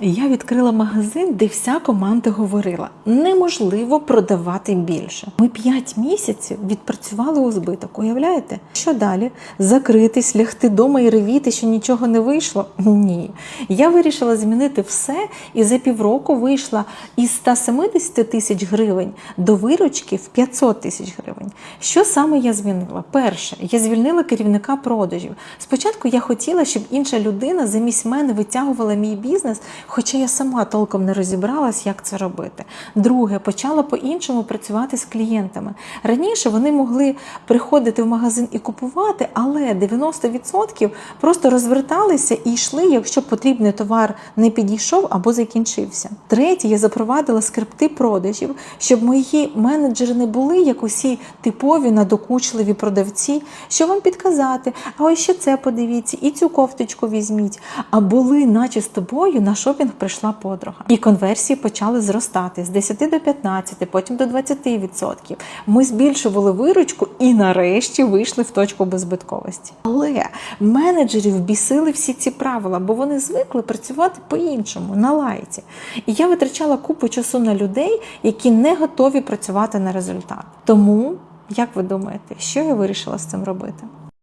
Я відкрила магазин, де вся команда говорила: неможливо продавати більше. Ми 5 місяців відпрацювали у збиток. Уявляєте? Що далі? Закритись, лягти вдома і ревіти, що нічого не вийшло? Ні. Я вирішила змінити все і за півроку вийшла із 170 тисяч гривень до виручки в 500 тисяч гривень. Що саме я змінила? Перше, я звільнила керівника продажів. Спочатку я хотіла, щоб інша людина замість мене витягувала мій бізнес, хоча я сама толком не розібралась, як це робити. Друге, почала по-іншому працювати з клієнтами. Раніше вони могли приходити в магазин і купувати, але 90% просто розверталися і йшли, якщо потрібний товар не підійшов або закінчився. Третє, я запровадила скрипти продажів, щоб мої менеджери не були як усі типові надокучливі продавці, що вам підказати, а ось ще це подивіться, і цю кофточку візьміть. А були, наче з тобою, на шопінг прийшла подруга. І конверсії почали зростати з 10 до 15, потім до 20%. Ми збільшували виручку і нарешті вийшли в точку беззбитковості. Але менеджерів бісили всі ці правила, бо вони звикли працювати по-іншому, на лайті. І я витрачала купу часу на людей, які не готові працювати на результат. Тому, як ви думаєте, що я вирішила з цим робити?